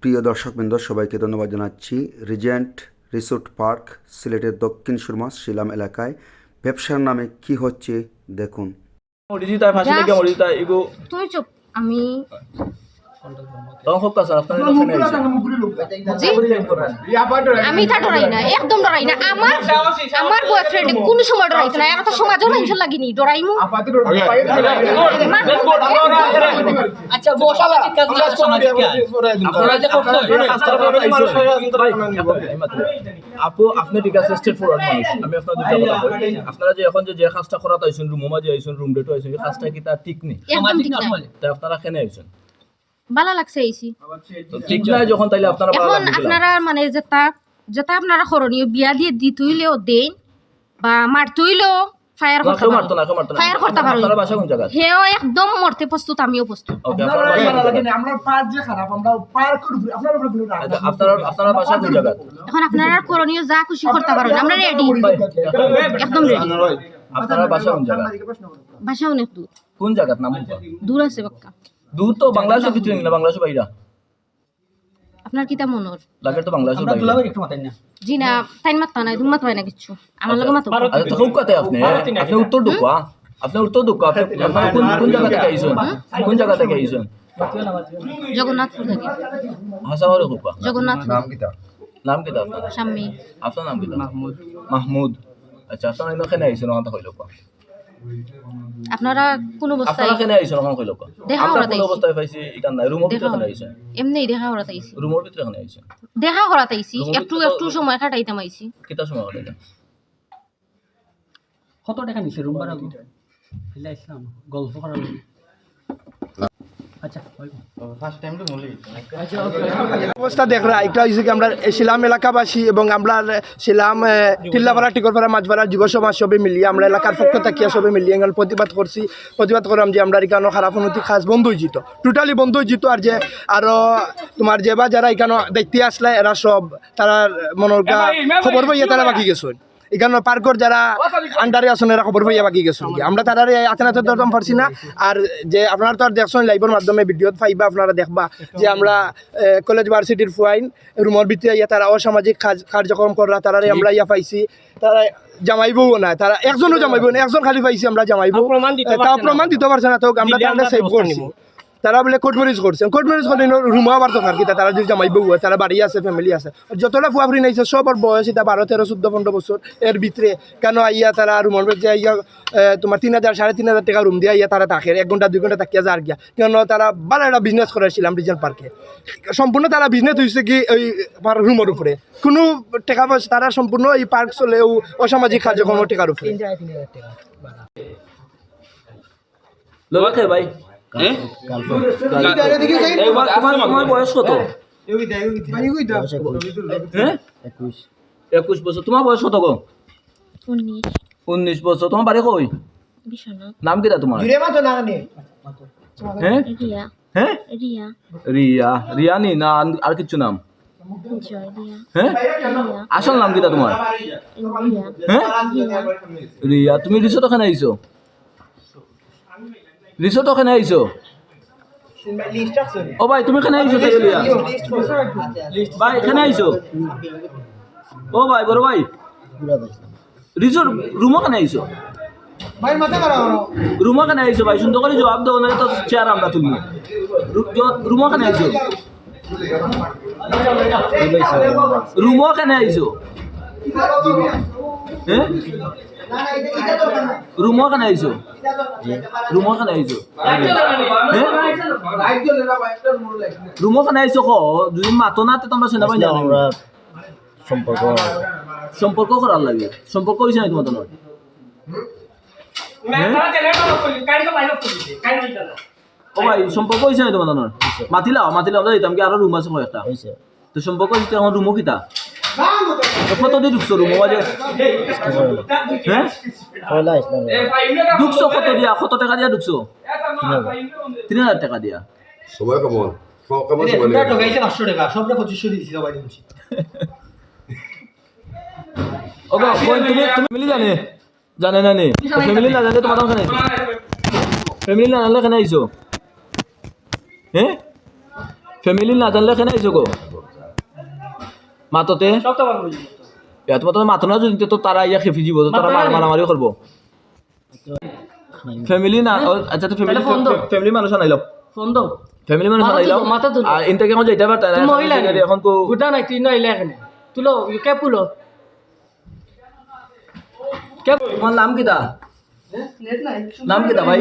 প্রিয় দর্শকবৃন্দ সবাইকে ধন্যবাদ জানাচ্ছি। রিজেন্ট রিসোর্ট পার্ক সিলেটের দক্ষিণ সুরমা শিলাম এলাকায় ব্যবসার নামে কি হচ্ছে দেখুন। তুই চুপ। আমি আমি তা ডরাই না একদম ডরাই না। আমার আমার বয়ফ্রেন্ড কোন সময় ডরাইতো না। ডরাইমু। আচ্ছা যে আপু আপনি ঠিক আছে স্টেট ফরওয়ার্ড মানুষ। আমি আপনার কথা বলি। আপনারা যে এখন যে যে কাজটা করাতে আইছেন রুম মাঝে আইছেন রুম ডেটও আইছেন এই কাজটা কি তার ঠিক নেই? একদম ঠিক না আপনারা কেন আইছেন? ভালো লাগছে এইছি তো ঠিক নাই যখন তাইলে আপনারা এখন আপনারা মানে যেটা যেটা আপনারা করণীয় বিয়া দিয়ে দি তুইলেও দেন বা মার তুইলেও ফায়ার না, করতে মারতো না মারতো না। ফায়ার করতে পারো। আপনারা বাসা কোন জায়গা হেও একদম মরতে প্রস্তুত আমিও প্রস্তুত। আমরা পার যে খারাপ আমরা পার করে উপরে উপরে কোনো রাগ আপনারা আপনারা বাসা কোন জায়গা এখন আপনারা করণীয় যা খুশি করতে পারো। আমরা রেডি একদম রেডি আপনারা বাসা কোন জায়গা ভাষা অনেক দূর। কোন জায়গা নাম দূর আছে বাক্কা দূর তো বাংলাদেশের ভিতরে না বাইরা? আপনার কিতা মনোর লাগে তো বাইরা। একটু মাতাই না জি না তাই মাতবাই না কিচ্ছু আমার লগে মাতো আচ্ছা তো কথা আপনি। আপনি উত্তর আপনি উত্তর আপনি কোন কোন জায়গা থেকে আইছেন কোন জায়গা থেকে আইছেন জগন্নাথপুর থেকে। হাসাওয়ারে খুবা জগন্নাথপুর। নাম কি আপনার সামনে আপনার নাম কি মাহমুদ। মাহমুদ। আচ্ছা আপনারা এখানে আইছেন ওখানে কইলো কা আপনারা কোন অবস্থায় আপনারা এখানে আইছেন ওখানে কইলো দেখা আমরা কোন আইছি। অবস্থায় পাইছি ইকান নাই? রুমের ভিতরে কেন আইছেন এমনি দেখা করাতাইছি রুমের ভিতরে কেন আইছেন দেখা করাতাইছি রুমের একটু একটু সময় কাটাইতাম আইছি কিতা সময় হলো কত টাকা নিছে? রুম ভাড়া ফিলাইছিলাম গল্প করার। অবস্থা দেখ রা এটা হয়েছে কি আমরা শিলাম এলাকাবাসী এবং আমরা শিলাম টিল্লাপাড়া টিকরপাড়া মাঝপাড়া যুব সমাজ সবে মিলিয়ে আমরা এলাকার পক্ষ থাকিয়া সবে মিলিয়ে এখানে প্রতিবাদ করছি। প্রতিবাদ করলাম যে আমরা এখানে খারাপ উন্নতি খাস বন্ধ হয়ে যেত টোটালি বন্ধ হয়ে যেত আর যে আরও তোমার যে বা যারা এখানে দেখতে আসলে এরা সব তারা মনের গা খবর পাইয়া তারা বাকি গেছেন। এখানে পার্কর যারা আন্ডারে আছেন এরা খবর পাইয়া বাকি গেছেন আমরা তারা আচানাতে দরদাম পারছি না। আর যে আপনারা তো আর দেখছেন লাইভের মাধ্যমে ভিডিওত পাইবা আপনারা দেখবা যে আমরা কলেজ ভার্সিটির ফুয়াইন রুমের ভিতরে ইয়া তারা অসামাজিক কার্যক্রম করা তারারে আমরা ইয়া পাইছি। তারা জামাইবও না তারা একজনও জামাইব না একজন খালি পাইছি আমরা জামাইব তাও প্রমাণ দিতে পারছে না। তো আমরা তাহলে সেভ করছি। তারা বলে কোর্ট ম্যারেজ করছেন কোর্ট ম্যারেজ করলে রুমা আবার তো কি তারা যদি জামাই বউ তারা বাড়ি আছে ফ্যামিলি আছে। যতটা ফুয়াফরি নাইছে সবার বয়স এটা বারো তেরো চোদ্দ পনেরো বছর এর ভিতরে কেন আইয়া তারা রুমের যে আইয়া তোমার তিন হাজার সাড়ে তিন হাজার টাকা রুম দিয়ে, আইয়া তারা থাকে এক ঘণ্টা দুই ঘণ্টা থাকিয়া যার গিয়া। কেন তারা ভালো একটা বিজনেস করেছিলাম রিজন পার্কে সম্পূর্ণ তারা বিজনেস হয়েছে কি ওই রুমের উপরে কোনো টাকা পয়সা তারা সম্পূর্ণ এই পার্ক চলেও অসামাজিক কার্যক্রম টাকার উপরে ভাই তোমার তোমার বয়স কত? হ্যাঁ একুশ বছর। তোমার বয়স কত গো? উনিশ। বছর। তোমার বাড়ি কই? নাম কিটা তোমার? হ্যাঁ? রিয়া। হ্যাঁ? রিয়া। রিয়া। রিয়ানি না? আর- আর কিছু নাম? হ্যাঁ? আসল নাম কিটা তোমার? রিয়া। হ্যাঁ? রিয়া তুমি রিসোর্ট ওখানে আইছো? রিসোর্ট ওখানে আইছো ও ভাই, তুমি এখানে আইছো ভাই এখানে আইছো ও ভাই বড় ভাই। রিসোর্ট রুম ওখানে আইছো রুম ওখানে আইছো ভাই? সুন্দর করে জবাব দাও না তো চেয়ার আমরা তুলবো রুম ওখানে আইছো রুম ওখানে আইছো হ্যাঁ রুমো কেন আইছো রুমো কেন আইছো রুমো কেন আইছো ক যদি মাতো না তোমরা শুনে পাই না সম্পর্ক সম্পর্ক করার লাগে। সম্পর্ক হয়েছে না তোমার তোমার ও ভাই সম্পর্ক হয়েছে না তোমার তোমার মাতিলাও মাতিলাও আমরা দিতাম কি আরও রুম আছে কয়েকটা তো সম্পর্ক হয়েছে আমার রুমো কিতা কত দিয়ে ঢুকছো রুমো মাঝে হ্যাঁ? ঢুকছো কত দিয়া? কত টাকা দিয়া ঢুকছো তিন হাজার। টাকা দিয়া। সময় কেমন স- কেমন সময় তোমরা লেগে ঠকাইছে পাঁচশো টাকা। সবটা পঁচিশশো দিয়েছি সবাই দিচ্ছি ওগো বোন তুমি তুমি ফ্যামিলি জানে জানে না নে? ফ্যামিলি না জানলে তোমার ওখানে? ফ্যামিলি না জানলে কেন আইছো? হ্যাঁ? ফ্যামিলি না জানলে এখানে আইছো গো? মাততে? মাতো না যদি তো তারা ইয়া যাব তারা মারামারি করব। ফ্যামিলি না আচ্ছা তো ফ্যামিলি। ফ্যামিলি মানুষ আনাইলো। ফোন দাও। ফ্যামিলি মানুষ মাথা আনাইলো। আর ইনটাকে এখন যাইতে পারতা না মহিলা এখন- তো গুটা নাই তুই নইলে এখানে তুলো কে পুলো? কে তোমার নাম কিটা নাম কিটা ভাই?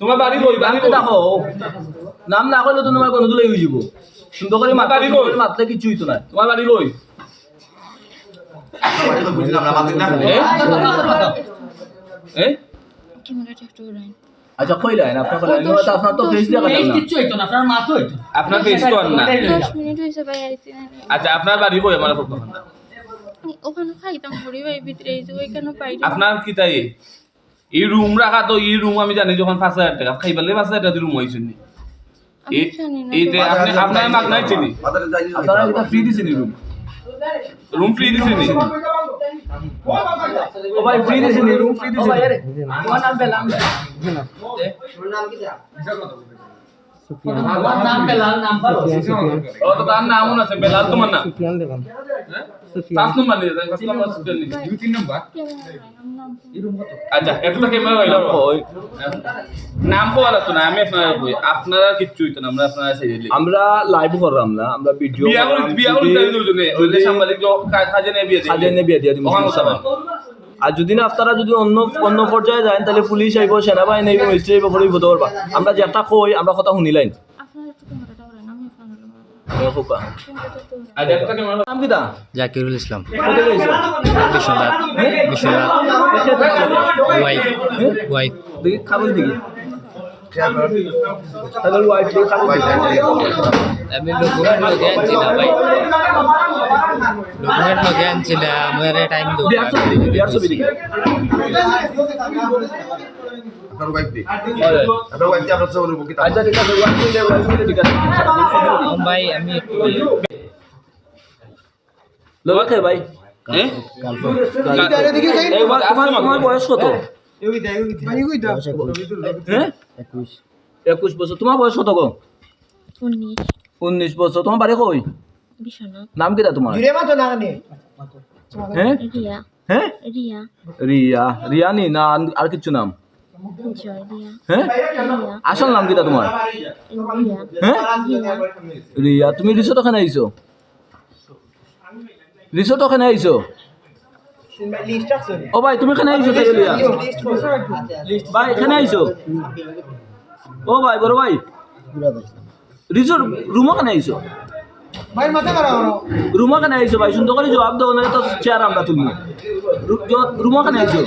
তোমার বাড়ি কই নাম বাড়ি নাম না কইলে তো তোমার কোনো দুলাই হয়ে যাব। সুন্দর করে মাতলে কিছু হইতো না তোমার বাড়ি কই? আচ্ছা আপনার আপনার তো ফেস দিয়ে না। কিচ্ছু হইতো না আপনার মাথা হইতো আপনার ফেস তো না। দশ মিনিট হয়েছে ভাই আইসি আচ্ছা আপনার বাড়ি কই? আমার পক্ষ ওখানে খাইতাম ঘুরি ভাই ভিতরে এই যে ওইখানে পাই আপনার কি তাই? এই রুম রাখা তো এই রুম আমি জানি যখন পাঁচ হাজার টাকা। খাইবালে পাঁচ হাজার টাকা রুম হয়েছে নি আমি জানি না এইতে আপনি আপনার মাগনাই চিনি। আপনারা এটা ফ্রি দিছেন রুম রুম ফ্রি দিছে ও ভাই ফ্রি দিছেন রুম ফ্রি দিছেন তোমার নাম বেলাল আমার নাম পারো আপনার আপনারা কিচ্ছু হইতো না আমরা আপনারা আমরা লাইভ করলাম না আমরা ভিডিও বিয়া বিয়া সাংবাদিক কাজে নিয়ে বিয়ে দিয়ে আর যদি না আপনারা যদি অন্য অন্য পর্যায়ে যান তাহলে পুলিশ আইব সেনাবাহিনী আইব মিস্ত্রি আইব করে হতে পারবা আমরা যে একটা কই আমরা কথা শুনিলাইন আপনার একটু ক্যামেরাটা করেন আমি আপনার খোকা আচ্ছা জাকিরুল ইসলাম। Biswanath wife wife. খাবার দিকে আমি ভাই। ডকুমেন্ট লগে আনছিলাম মেরে টাইম দো ভাই আমি লোক কে ভাই। তোমার বয়স কত? একুশ। বছর। তোমার বয়স কত গো? উনিশ বছর। তোমার বাড়ি কই? বিশ্বনাথ। নাম কিটা তোমার? হ্যাঁ রিয়া। হ্যাঁ রিয়া। রিয়া। রিয়ানি না? আর- আর কিছু নাম? রিয়া। হ্যাঁ রিয়া আসল নাম কিটা তোমার? হ্যাঁ রিয়া রিয়া তুমি রিসোর্ট ওখানে আইছো? রিসোর্ট ওখানে আইছো? ও ভাই তুমি এখানে আইছো রিয়া ভাই এখানে আইছো? ও ভাই বড় ভাই। রিসোর্ট রুম ওখানে আইছো? রুম ওখানে আইছো ভাই? সুন্দর করে জবাব দাও না তো চেয়ার আমরা তুলবো। রুম ওখানে আইছো?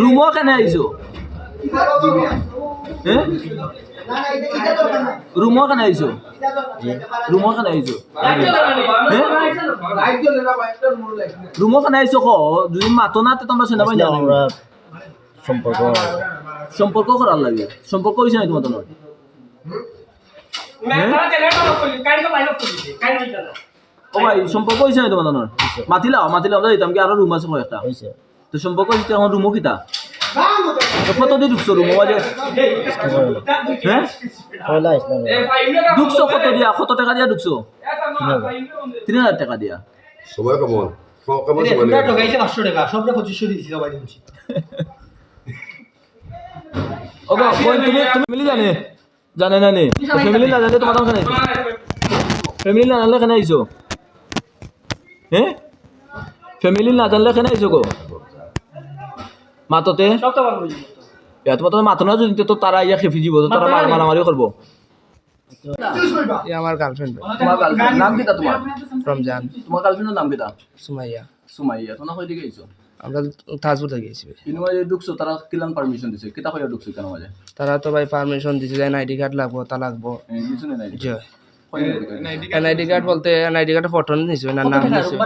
রুম ওখানে আইছো? হ্যাঁ? রুম ওখানে আইছো? রুম ওখানে আইছো? রুম ওখানে আইছো ক? যদি মাতো না তো তোমরা শোনাবাই না। আমরা সম্পর্ক সম্পর্ক করার লাগে। সম্পর্ক হয়েছে না তোমার তোমার ও ভাই সম্পর্ক হয়েছে না তোমার তোমার মাতিলাও মাতিলাও দিতাম কি আরও রুম আছে কয়েকটা হয়েছে তো সম্পর্ক হয়েছে আমার রুমও কিতা তো দিয়ে ঢুকছো রুমও মাঝে হ্যাঁ ঢুকছো কত দিয়া কত টাকা দিয়া ঢুকছো তিন হাজার টাকা দিয়া সময় কেমন তুমি তুমি ফ্যামিলি জানে জানে না নে? ফ্যামিলি না জানলে তোমার ওখানে ফ্যামিলি না জানলে এখানে আইছো হ্যাঁ ফ্যামিলি না জানলে এখানে আইছো গো? মাততে? ইয়া তোমার তো মাতো না যদি তো তারা ইয়া খেফি যাব তো তারা মার মারামারি করব। আমার গার্লফ্রেন্ড তোমার গার্লফ্রেন্ড নাম কিটা তোমার? রমজান। তোমার গার্লফ্রেন্ডের নাম কিটা সুমাইয়া। সুমাইয়া। তোমার কই দিকে আইছো আমরা তাজপুর থেকে গেছি ইনু মাঝে ঢুকছো তারা কিলান পারমিশন দিছে? কিতা কইয়া ঢুকছো কেন মাঝে তারা তো ভাই পারমিশন দিছে যে আইডি কার্ড লাগবো তা লাগবো। কিছু নাই জি এনআইডি কার্ড? বলতে এনআইডি কার্ডের ফটো নিছে না নাম নিছে।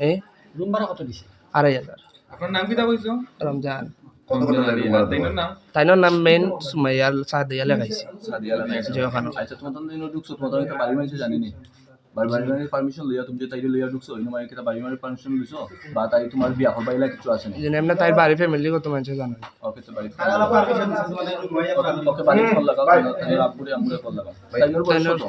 এই রুম ভাড়া কত দিছে? আড়াই হাজার। আপনার নাম কি তা কইছো? রমজান। তাইনোর নাম? মেইন সুমাইয়া সাদিয়া লেখাইছে। সাদিয়া লাগা জি ওখানে আচ্ছা তোমার তো ঢুকছো তোমার তো বাড়ি জানি নি বাড়ি বাড়ি বাড়ি পারমিশন লইয়া তুমি যে তাইরে লইয়া ঢুকছো ইনো মানে কিতা বাড়ি বাড়ি পারমিশন লইছো বা তাই তোমার বিয়া করবা ইলা কিছু আছে না যে এমনি তাই বাড়ি ফ্যামিলি কত মানুষ জানে ওকে তো বাড়ি ওকে বাড়ি ফোন লাগাও তাই আব্বুরে আম্মুরে ফোন লাগাও তাই ওর বয়স কত?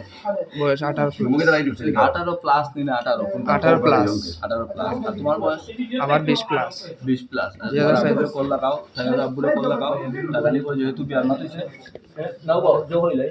বয়স আঠারো মুখে রাইট উঠছে আঠারো প্লাস নিলে আঠারো আঠারো প্লাস আঠারো প্লাস আর তোমার বয়স? আমার বিশ প্লাস বিশ প্লাস জি, দাদা, সাইড। কল লাগাও তাই আব্বুরে কল লাগাও লাগালি যেহেতু বিয়ার না নাও বাবা যোগ হইলে